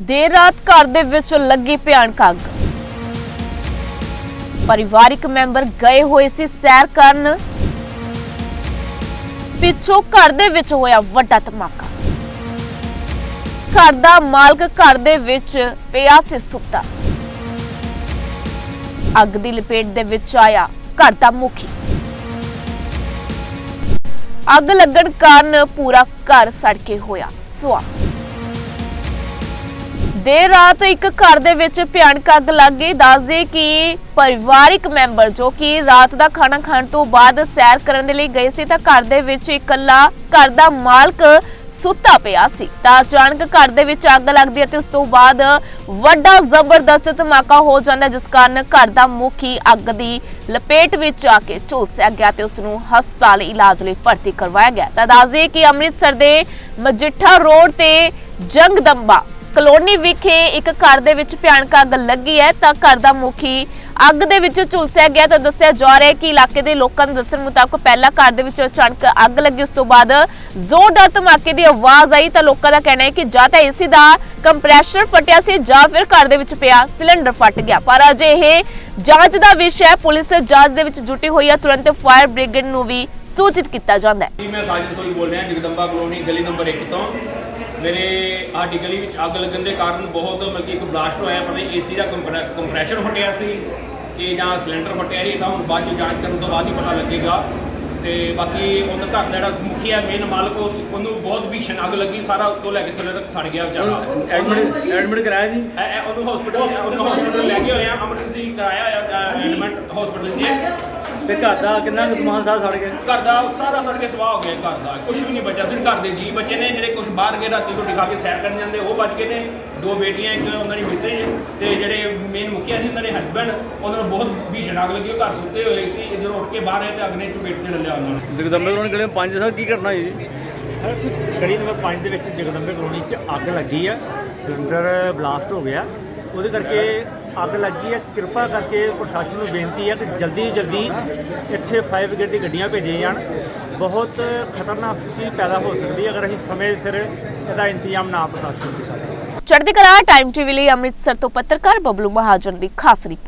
ਦੇਰ ਰਾਤ ਘਰ ਦੇ ਵਿੱਚ ਲੱਗੀ ਭਿਆਨਕ ਅੱਗ। ਪਰਿਵਾਰਿਕ ਮੈਂਬਰ ਗਏ ਹੋਏ ਸੀ ਸੈਰ ਕਰਨ। ਪਿੱਛੋਂ ਘਰ ਦੇ ਵਿੱਚ ਹੋਇਆ ਵੱਡਾ ਧਮਾਕਾ। ਘਰ ਦਾ ਮਾਲਕ ਘਰ ਦੇ ਵਿੱਚ ਪਿਆ ਸੀ ਸੁੱਤਾ। ਅੱਗ ਦੀ ਲਪੇਟ ਦੇ ਵਿੱਚ ਆਇਆ ਘਰ ਦਾ ਮੁਖੀ। ਅੱਗ ਲੱਗਣ ਕਾਰਨ ਪੂਰਾ ਘਰ ਸੜ ਕੇ ਹੋਇਆ ਸੁਆਹ। ਦੇਰ ਰਾਤ ਇੱਕ ਘਰ ਦੇ ਵਿੱਚ ਭਿਆਨਕ ਅੱਗ ਲੱਗ ਗਈ। ਦੱਸਦੇ ਕਿ ਪਰਿਵਾਰਿਕ ਮੈਂਬਰ ਜੋ ਕਿ ਰਾਤ ਦਾ ਖਾਣਾ ਖਾਣ ਤੋਂ ਬਾਅਦ ਸੈਰ ਕਰਨ ਦੇ ਲਈ ਗਏ ਸੀ ਤਾਂ ਘਰ ਦੇ ਵਿੱਚ ਇਕੱਲਾ ਘਰ ਦਾ ਮਾਲਕ ਸੁੱਤਾ ਪਿਆ ਸੀ। ਤਾਂ ਅਚਾਨਕ ਘਰ ਦੇ ਵਿੱਚ ਅੱਗ ਲੱਗਦੀ ਹੈ ਤੇ ਉਸ ਤੋਂ ਬਾਅਦ ਵੱਡਾ ਜ਼ਬਰਦਸਤ ਧਮਾਕਾ ਹੋ ਜਾਂਦਾ ਜਿਸ ਕਾਰਨ ਘਰ ਦਾ ਮੁਖੀ ਅੱਗ ਦੀ ਲਪੇਟ ਵਿੱਚ ਆ ਕੇ ਝੁਲਸਿਆ ਗਿਆ ਤੇ ਉਸ ਨੂੰ ਹਸਪਤਾਲ ਇਲਾਜ ਲਈ ਭਰਤੀ ਕਰਵਾਇਆ ਗਿਆ। ਤਾਂ ਦੱਸਦੇ ਕਿ ਅੰਮ੍ਰਿਤਸਰ ਦੇ ਮਜੀਠਾ ਰੋਡ ਤੇ ਜੰਗਦੰਬਾ ਕਲੋਨੀ ਵਿਖੇ ਇੱਕ ਘਰ ਦੇ ਵਿੱਚ ਭਿਆਨਕ ਅੱਗ ਲੱਗੀ ਹੈ, ਤਾਂ ਘਰ ਦਾ ਮੁਖੀ ਅੱਗ ਦੇ ਵਿੱਚ ਝੁਲਸਿਆ ਗਿਆ ਤਾਂ ਦੱਸਿਆ ਜਾ ਰਿਹਾ ਹੈ ਕਿ ਇਲਾਕੇ ਦੇ ਲੋਕਾਂ ਦੇ ਦੱਸਣ ਮੁਤਾਬਕ ਪਹਿਲਾਂ ਘਰ ਦੇ ਵਿੱਚ ਅਚਾਨਕ ਅੱਗ ਲੱਗੀ, ਉਸ ਤੋਂ ਬਾਅਦ ਜ਼ੋਰਦਾਰ ਧਮਾਕੇ ਦੀ ਆਵਾਜ਼ ਆਈ ਤਾਂ ਲੋਕਾਂ ਦਾ ਕਹਿਣਾ ਹੈ ਕਿ ਜਾਂ ਤਾਂ ਏਸੀ ਦਾ ਕੰਪਰੈਸ਼ਰ ਫਟਿਆ ਸੀ ਜਾਂ ਫਿਰ ਘਰ ਦੇ ਵਿੱਚ ਪਿਆ ਸਿਲੰਡਰ ਫਟ ਗਿਆ। ਪਰ ਅਜੇ ਇਹ ਜਾਂਚ ਦਾ ਵਿਸ਼ਾ ਹੈ, ਪੁਲਿਸ ਜਾਂਚ ਦੇ ਵਿੱਚ ਜੁਟੀ ਹੋਈ ਹੈ, ਤੁਰੰਤ ਫਾਇਰ ਬ੍ਰਿਗੇਡ ਨੂੰ ਵੀ ਸੂਚਿਤ ਕੀਤਾ ਜਾਂਦਾ ਹੈ। ਮੈਂ ਸਾਜਨ ਸੋਈ ਬੋਲ ਰਿਹਾ, ਜਗਦੰਬਾ ਕਲੋਨੀ, ਗਲੀ ਨੰਬਰ 1 ਤੋਂ। ਮੇਰੇ ਸਾਡੀ ਗਲੀ ਵਿੱਚ ਅੱਗ ਲੱਗਣ ਦੇ ਕਾਰਨ ਬਹੁਤ ਮਤਲਬ ਕਿ ਇੱਕ ਬਲਾਸਟ ਹੋਇਆ ਪਤਾ ਨਹੀਂ ਏਸੀ ਦਾ ਕੰਪਰੈ- ਕੰਪਰੈਸ਼ਰ ਫਟਿਆ ਸੀ ਕਿ ਜਾਂ ਸਿਲੰਡਰ ਫਟਿਆ ਸੀ ਤਾਂ ਹੁਣ ਬਾਅਦ ਚ ਜਾਂਚ ਕਰਨ ਤੋਂ ਬਾਅਦ ਹੀ ਪਤਾ ਲੱਗੇਗਾ। ਤੇ ਬਾਕੀ ਉਹਦਾ ਘਰ ਦਾ ਜਿਹੜਾ ਮੁਖੀ ਹੈ ਮੇਨ ਮਾਲਕ ਉਸ ਉਹਨੂੰ ਬਹੁਤ ਭੀਸ਼ਣ ਅੱਗ ਲੱਗੀ ਸਾਰਾ ਉੱਤੋਂ ਲੈ ਕੇ ਥੱਲੇ ਤੱਕ ਸੜ ਗਿਆ ਵਿਚਾਰਾ। ਐਡਮਿਟ ਐਡਮਿਟ ਕਰਾਇਆ ਜੀ? ਐ ਐ ਉਹਨੂੰ ਹਸਪੀਟਲ ਉਹਨੂੰ ਹਸਪੀਟਲ ਲੈ ਕੇ ਹੋਏ ਆ ਐਮਰਜੈਂਸੀ ਕਰਾਇਆ ਹੋਇਆ ਐਡਮਿਟ ਹਸਪੀਟਲ 'ਚ। ਤੇ ਘਰ ਦਾ ਕਿੰਨਾ ਕੁ ਸਮਾਨ ਸਾਰਾ ਸੜ ਗਿਆ? ਘਰ ਦਾ ਸਾਰਾ ਸੜ ਕੇ ਸਵਾਹ ਹੋ ਗਿਆ ਘਰ ਦਾ। ਕੁਝ ਵੀ ਨਹੀਂ ਬਚਿਆ। ਸਿਰਫ ਘਰ ਦੇ ਜੀ ਬਚੇ ਨੇ ਜਿਹੜੇ ਕੁਝ ਬਾਹਰ ਗਏ ਰਾਤੀ ਰੋਟੀ ਖਾ ਕੇ ਸੈਰ ਕਰਨ ਜਾਂਦੇ ਉਹ ਬਚ ਗਏ ਨੇ। ਦੋ ਬੇਟੀਆਂ ਇੱਕ ਉਹਨਾਂ ਦੀ ਮਿਸੇਜ ਤੇ ਜਿਹੜੇ ਮੇਨ ਮੁਖੀਆ ਸੀ ਉਹਨਾਂ ਦੇ ਹਸਬੰਡ ਉਹਨਾਂ ਨੂੰ ਬਹੁਤ ਭੀਸ਼ਣ ਅੱਗ ਲੱਗੀ ਉਹ ਘਰ ਸੁੱਤੇ ਹੋਏ ਸੀ। ਇਧਰ ਉੱਠ ਕੇ ਬਾਹਰ ਆਏ ਤੇ ਅਗਨੇ ਚਪੇਟ ਚ ਲਿਆ ਉਹਨਾਂ ਨੂੰ। ਜਗਦੰਬੇ ਕੋਲ ਗਲੇ ਪੰਜ ਸਾਹਿਬ ਕੀ ਘਟਨਾ ਹੋਈ ਜੀ ਗਲੀ ਨੰਬਰ 5 ਦੇ ਵਿੱਚ ਜਗਦੰਬੇ ਕਲੋਨੀ 'ਚ ਅੱਗ ਲੱਗੀ ਆ। ਸਿਲੰਡਰ ਬਲਾਸਟ ਹੋ ਗਿਆ। ਉਹਦੇ ਕਰਕੇ ਅੱਗ ਲੱਗੀ ਹੈ। ਕਿਰਪਾ ਕਰਕੇ ਪ੍ਰਸ਼ਾਸਨ ਨੂੰ ਬੇਨਤੀ ਹੈ ਕਿ ਜਲਦੀ ਜਲਦੀ ਇੱਥੇ ਫਾਇਰ ਬ੍ਰਿਗੇਡ ਦੀ ਗੱਡੀਆਂ ਭੇਜੀਆਂ ਜਾਣ। ਬਹੁਤ ਖਤਰਨਾਕ ਸਥਿਤੀ ਪੈਦਾ ਹੋ ਸਕਦੀ ਹੈ। ਅਗਰ ਅਸੀਂ ਸਮੇਂ ਸਿਰ ਇਹਦਾ ਇੰਤਜ਼ਾਮ ਨਾ ਪ੍ਰਸ਼ਾਸਨ ਕੀਤਾ ਚੜ੍ਹਦੀ ਕਲਾ ਟਾਈਮ ਟੀਵੀ ਲਈ ਅੰਮ੍ਰਿਤਸਰ ਤੋਂ ਪੱਤਰਕਾਰ ਬਬਲੂ ਮਹਾਜਨ ਦੀ ਖਾਸ ਰਿਪੋਰਟ।